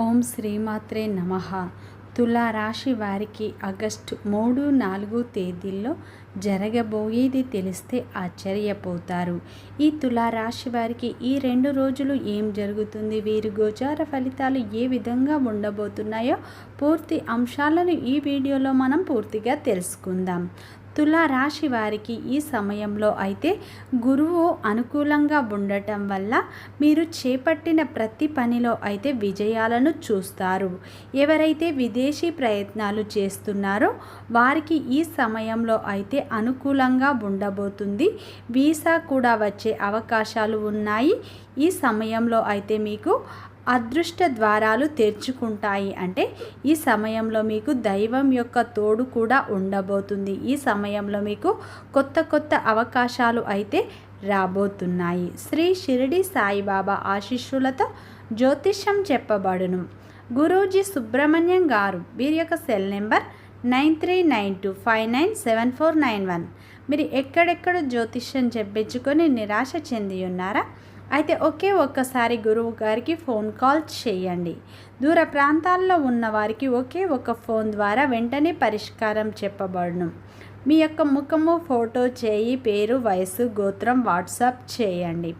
ఓం శ్రీమాత్రే నమ. తులారాశి వారికి ఆగస్టు మూడు నాలుగు తేదీల్లో జరగబోయేది తెలిస్తే ఆశ్చర్యపోతారు. ఈ తులారాశి వారికి ఈ రెండు రోజులు ఏం జరుగుతుంది? వీరి గోచార ఫలితాలు ఏ విధంగా ఉండబోతున్నాయో పూర్తి అంశాలను ఈ వీడియోలో మనం పూర్తిగా తెలుసుకుందాం. తులారాశి వారికి ఈ సమయంలో అయితే గురువు అనుకూలంగా ఉండటం వల్ల మీరు చేపట్టిన ప్రతి పనిలో అయితే విజయాలను చూస్తారు. ఎవరైతే విదేశీ ప్రయత్నాలు చేస్తున్నారో వారికి ఈ సమయంలో అయితే అనుకూలంగా ఉండబోతుంది. వీసా కూడా వచ్చే అవకాశాలు ఉన్నాయి. ఈ సమయంలో అయితే మీకు అదృష్ట ద్వారాలు తెరుచుకుంటాయి. అంటే ఈ సమయంలో మీకు దైవం యొక్క తోడు కూడా ఉండబోతుంది. ఈ సమయంలో మీకు కొత్త కొత్త అవకాశాలు అయితే రాబోతున్నాయి. శ్రీ షిరిడి సాయిబాబా ఆశిష్యులతో జ్యోతిష్యం చెప్పబడును. గురూజీ సుబ్రహ్మణ్యం గారు వీరి యొక్క cell number nine three nine two five nine seven four nine one. మీరు ఎక్కడెక్కడ జ్యోతిష్యం చెప్పించుకొని నిరాశ చెంది ఉన్నారా? అయితే ఒకే ఒక్కసారి గురువు గారికి ఫోన్ కాల్ చేయండి. దూర ప్రాంతాల్లో ఉన్న వారికి ఒకే ఒక ఫోన్ ద్వారా వెంటనే పరిష్కారం చెప్పబడును. మీ యొక్క ముఖము ఫోటో చేయి పేరు వయసు గోత్రం వాట్సాప్ చేయండి.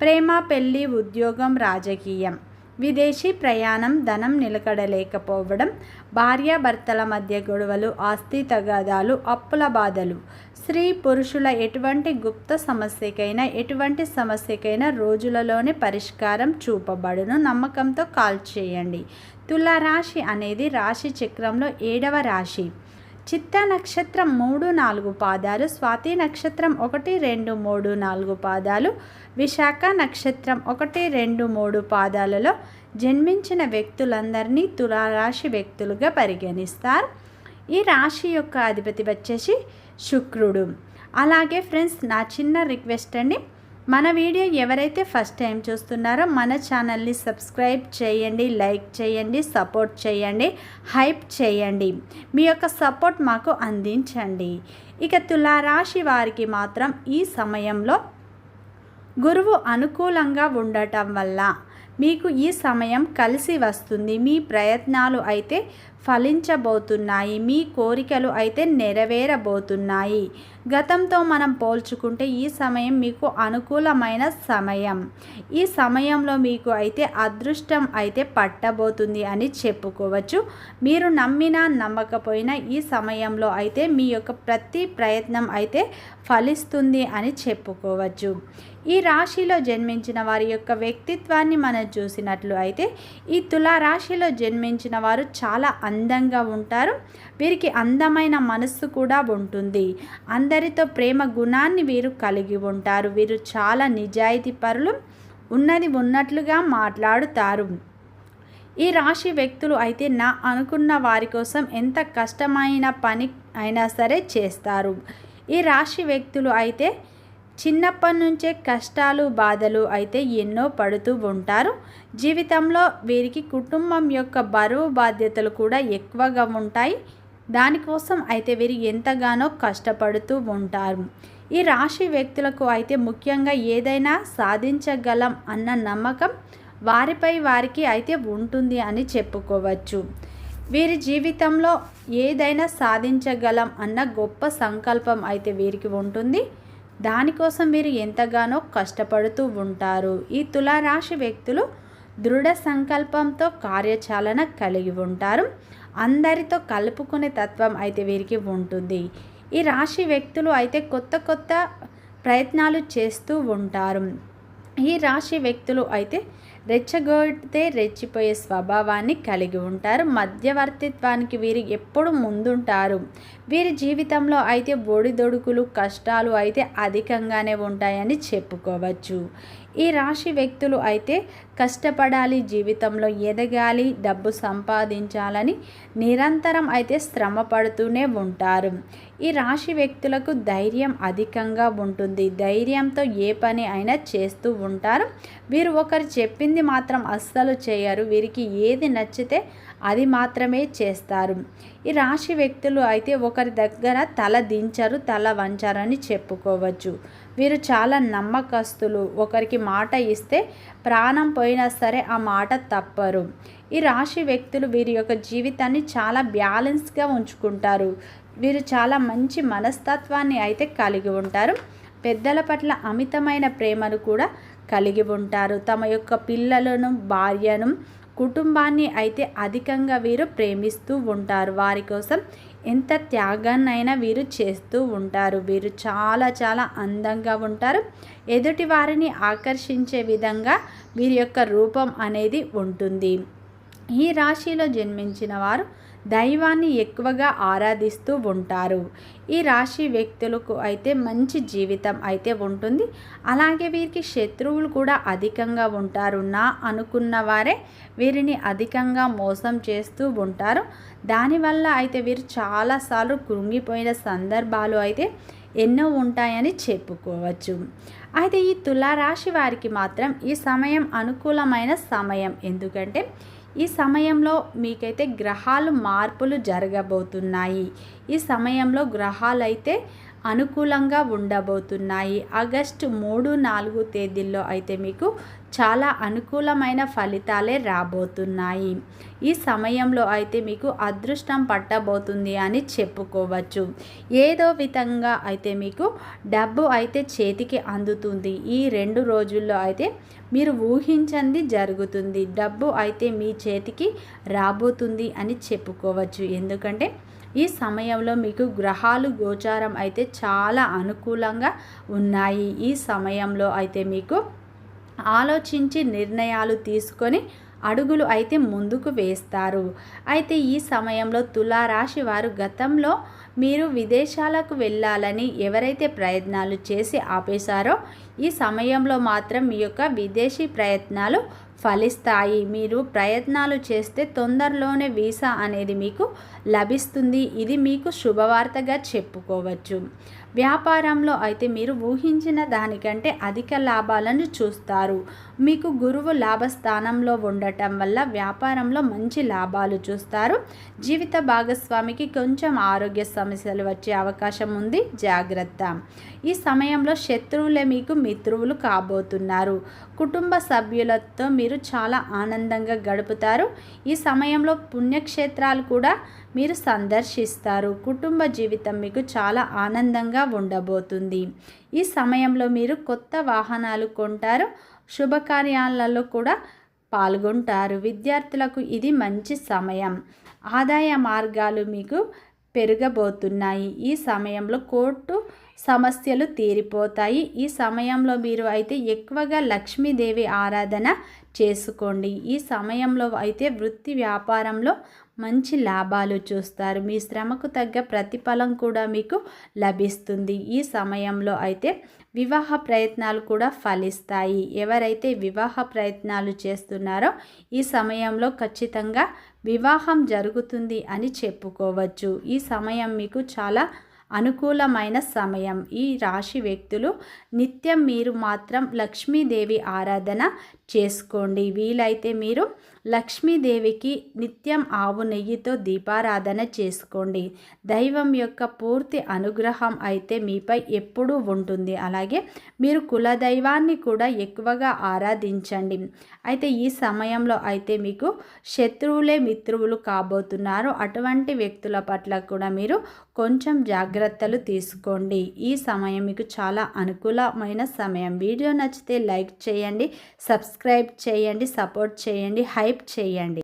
ప్రేమ పెళ్ళి ఉద్యోగం రాజకీయం. విదేశీ ప్రయాణం ధనం నిలకడలేకపోవడం భార్యాభర్తల మధ్య గొడవలు ఆస్తి తగాదాలు అప్పుల బాధలు. స్త్రీ పురుషుల ఎటువంటి గుప్త సమస్యకైనా ఎటువంటి సమస్యకైనా రోజులలోనే పరిష్కారం చూపబడును నమ్మకంతో కాల్ చేయండి. తులారాశి అనేది రాశి చక్రంలో ఏడవ రాశి. చిత్త నక్షత్రం మూడు నాలుగు పాదాలు స్వాతి నక్షత్రం ఒకటి రెండు మూడు నాలుగు పాదాలు విశాఖ నక్షత్రం ఒకటి రెండు మూడు పాదాలలో జన్మించిన వ్యక్తులందరినీ తులారాశి వ్యక్తులుగా పరిగణిస్తారు. ఈ రాశి యొక్క అధిపతి వచ్చేసి శుక్రుడు. అలాగే ఫ్రెండ్స్ నా చిన్న రిక్వెస్ట్ అండి మన వీడియో ఎవరైతే ఫస్ట్ టైం చూస్తున్నారో మన ఛానల్ని సబ్స్క్రైబ్ చేయండి లైక్ చేయండి సపోర్ట్ చేయండి హైప్ చేయండి. మీ యొక్క సపోర్ట్ మాకు అందించండి. ఇక తులారాశి వారికి మాత్రం ఈ సమయంలో గురువు అనుకూలంగా ఉండటం వల్ల మీకు ఈ సమయం కలిసి వస్తుంది. మీ ప్రయత్నాలు అయితే ఫలించబోతున్నాయి. మీ కోరికలు అయితే నెరవేరబోతున్నాయి. గతంతో మనం పోల్చుకుంటే ఈ సమయం మీకు అనుకూలమైన సమయం. ఈ సమయంలో మీకు అయితే అదృష్టం అయితే పట్టబోతుంది అని చెప్పుకోవచ్చు. మీరు నమ్మినా నమ్మకపోయినా ఈ సమయంలో అయితే మీ యొక్క ప్రతి ప్రయత్నం అయితే ఫలిస్తుంది అని చెప్పుకోవచ్చు. ఈ రాశిలో జన్మించిన వారి యొక్క వ్యక్తిత్వాన్ని మనం చూసినట్లు అయితే ఈ తులారాశిలో జన్మించిన వారు చాలా అందంగా ఉంటారు. వీరికి అందమైన మనస్సు కూడా ఉంటుంది. అందరితో ప్రేమ గుణాన్ని వీరు కలిగి ఉంటారు. వీరు చాలా నిజాయితీ పరులు ఉన్నది ఉన్నట్లుగా మాట్లాడుతారు. ఈ రాశి వ్యక్తులు అయితే నా అనుకున్న వారి కోసం ఎంత కష్టమైన పని అయినా సరే చేస్తారు. ఈ రాశి వ్యక్తులు అయితే చిన్నప్పటి నుంచే కష్టాలు బాధలు అయితే ఎన్నో పడుతూ ఉంటారు. జీవితంలో వీరికి కుటుంబం యొక్క బరువు బాధ్యతలు కూడా ఎక్కువగా ఉంటాయి. దానికోసం అయితే వీరు ఎంతగానో కష్టపడుతూ ఉంటారు. ఈ రాశి వ్యక్తులకు అయితే ముఖ్యంగా ఏదైనా సాధించగలం అన్న నమ్మకం వారిపై వారికి అయితే ఉంటుంది అని చెప్పుకోవచ్చు. వీరి జీవితంలో ఏదైనా సాధించగలం అన్న గొప్ప సంకల్పం అయితే వీరికి ఉంటుంది. దానికోసం మీరు ఎంతగానో కష్టపడుతూ ఉంటారు. ఈ తులారాశి వ్యక్తులు దృఢ సంకల్పంతో కార్యచాలన కలిగి ఉంటారు. అందరితో కలుపుకునే తత్వం అయితే వీరికి ఉంటుంది. ఈ రాశి వ్యక్తులు అయితే కొత్త కొత్త ప్రయత్నాలు చేస్తూ ఉంటారు. ఈ రాశి వ్యక్తులు అయితే రెచ్చగొడితే రెచ్చిపోయే స్వభావాన్ని కలిగి ఉంటారు. మధ్యవర్తిత్వానికి వీరు ఎప్పుడు ముందుంటారు. వీరి జీవితంలో అయితే ఒడిదొడుకులు కష్టాలు అయితే అధికంగానే ఉంటాయని చెప్పుకోవచ్చు. ఈ రాశి వ్యక్తులు అయితే కష్టపడాలి జీవితంలో ఎదగాలి డబ్బు సంపాదించాలని నిరంతరం అయితే శ్రమ పడుతూనే ఉంటారు. ఈ రాశి వ్యక్తులకు ధైర్యం అధికంగా ఉంటుంది. ధైర్యంతో ఏ పని అయినా చేస్తూ ఉంటారు. వీరు ఒకరు చెప్పింది మాత్రం అస్సలు చేయరు. వీరికి ఏది నచ్చితే అది మాత్రమే చేస్తారు. ఈ రాశి వ్యక్తులు అయితే ఒకరి దగ్గర తల దించరు తల వంచారని చెప్పుకోవచ్చు. వీరు చాలా నమ్మకస్తులు. ఒకరికి మాట ఇస్తే ప్రాణం పోయినా సరే ఆ మాట తప్పరు. ఈ రాశి వ్యక్తులు వీరి యొక్క జీవితాన్ని చాలా బ్యాలెన్స్గా ఉంచుకుంటారు. వీరు చాలా మంచి మనస్తత్వాన్ని అయితే కలిగి ఉంటారు. పెద్దల పట్ల అమితమైన ప్రేమను కూడా కలిగి ఉంటారు. తమ యొక్క పిల్లలను భార్యను కుటుంబాన్ని అయితే అధికంగా వీరు ప్రేమిస్తూ ఉంటారు. వారి కోసం ఎంత త్యాగాన్నైనా వీరు చేస్తూ ఉంటారు. వీరు చాలా చాలా అందంగా ఉంటారు. ఎదుటి వారిని ఆకర్షించే విధంగా వీరి యొక్క రూపం అనేది ఉంటుంది. ఈ రాశిలో జన్మించిన వారు దైవాన్ని ఎక్కువగా ఆరాధిస్తూ ఉంటారు. ఈ రాశి వ్యక్తులకు అయితే మంచి జీవితం అయితే ఉంటుంది. అలాగే వీరికి శత్రువులు కూడా అధికంగా ఉంటారు. నా అనుకున్న వారే వీరిని అధికంగా మోసం చేస్తూ ఉంటారు. దానివల్ల అయితే వీరు చాలాసార్లు కృంగిపోయిన సందర్భాలు అయితే ఎన్నో ఉంటాయని చెప్పుకోవచ్చు. అయితే ఈ తులారాశి వారికి మాత్రం ఈ సమయం అనుకూలమైన సమయం. ఎందుకంటే ఈ సమయంలో మీకైతే గ్రహాలు మార్పులు జరగబోతున్నాయి. ఈ సమయంలో గ్రహాలు అయితే అనుకూలంగా ఉండబోతున్నాయి. ఆగస్టు మూడు నాలుగు తేదీల్లో అయితే మీకు చాలా అనుకూలమైన ఫలితాలే రాబోతున్నాయి. ఈ సమయంలో అయితే మీకు అదృష్టం పట్టబోతుంది అని చెప్పుకోవచ్చు. ఏదో విధంగా అయితే మీకు డబ్బు అయితే చేతికి అందుతుంది. ఈ రెండు రోజుల్లో అయితే మీరు ఊహించండి జరుగుతుంది. డబ్బు అయితే మీ చేతికి రాబోతుంది అని చెప్పుకోవచ్చు. ఎందుకంటే ఈ సమయంలో మీకు గ్రహాలు గోచారం అయితే చాలా అనుకూలంగా ఉన్నాయి. ఈ సమయంలో అయితే మీకు ఆలోచించి నిర్ణయాలు తీసుకొని అడుగులు అయితే ముందుకు వేస్తారు. అయితే ఈ సమయంలో తులారాశి వారు గతంలో మీరు విదేశాలకు వెళ్ళాలని ఎవరైతే ప్రయత్నాలు చేసి ఆపేశారో ఈ సమయంలో మాత్రం మీ యొక్క విదేశీ ప్రయత్నాలు ఫలిస్తాయి. మీరు ప్రయత్నాలు చేస్తే తొందరలోనే వీసా అనేది మీకు లభిస్తుంది. ఇది మీకు శుభవార్తగా చెప్పుకోవచ్చు. వ్యాపారంలో అయితే మీరు ఊహించిన దానికంటే అధిక లాభాలను చూస్తారు. మీకు గురువు లాభస్థానంలో ఉండటం వల్ల వ్యాపారంలో మంచి లాభాలు చూస్తారు. జీవిత భాగస్వామికి కొంచెం ఆరోగ్య సమస్యలు వచ్చే అవకాశం ఉంది. జాగ్రత్త. ఈ సమయంలో శత్రువులే మీకు మిత్రువులు కాబోతున్నారు. కుటుంబ సభ్యులతో మీరు చాలా ఆనందంగా గడుపుతారు. ఈ సమయంలో పుణ్యక్షేత్రాలు కూడా మీరు సందర్శిస్తారు. కుటుంబ జీవితం మీకు చాలా ఆనందంగా ఉండబోతుంది. ఈ సమయంలో మీరు కొత్త వాహనాలు కొంటారు. శుభకార్యాలలో కూడా పాల్గొంటారు. విద్యార్థులకు ఇది మంచి సమయం. ఆదాయ మార్గాలు మీకు పెరగబోతున్నాయి. ఈ సమయంలో కోర్టు సమస్యలు తీరిపోతాయి. ఈ సమయంలో మీరు అయితే ఎక్కువగా లక్ష్మీదేవి ఆరాధన చేసుకోండి. ఈ సమయంలో అయితే వృత్తి వ్యాపారంలో మంచి లాభాలు చూస్తారు. మీ శ్రమకు తగ్గ ప్రతిఫలం కూడా మీకు లభిస్తుంది. ఈ సమయంలో అయితే వివాహ ప్రయత్నాలు కూడా ఫలిస్తాయి. ఎవరైతే వివాహ ప్రయత్నాలు చేస్తున్నారో ఈ సమయంలో ఖచ్చితంగా వివాహం జరుగుతుంది అని చెప్పుకోవచ్చు. ఈ సమయం మీకు చాలా అనుకూలమైన సమయం. ఈ రాశి వ్యక్తులు నిత్యం మీరు మాత్రం లక్ష్మీదేవి ఆరాధన చేసుకోండి. వీలైతే మీరు లక్ష్మీదేవికి నిత్యం ఆవు నెయ్యితో దీపారాధన చేసుకోండి. దైవం యొక్క పూర్తి అనుగ్రహం అయితే మీపై ఎప్పుడూ ఉంటుంది. అలాగే మీరు కులదైవాన్ని కూడా ఎక్కువగా ఆరాధించండి. అయితే ఈ సమయంలో అయితే మీకు శత్రువులే మిత్రువులు కాబోతున్నారు. అటువంటి వ్యక్తుల పట్ల కూడా మీరు కొంచెం జాగ్రత్త జాగ్రత్తలు తీసుకోండి. ఈ సమయం మీకు చాలా అనుకూలమైన సమయం. వీడియో నచ్చితే లైక్ చేయండి సబ్స్క్రైబ్ చేయండి సపోర్ట్ చేయండి హైప్ చేయండి.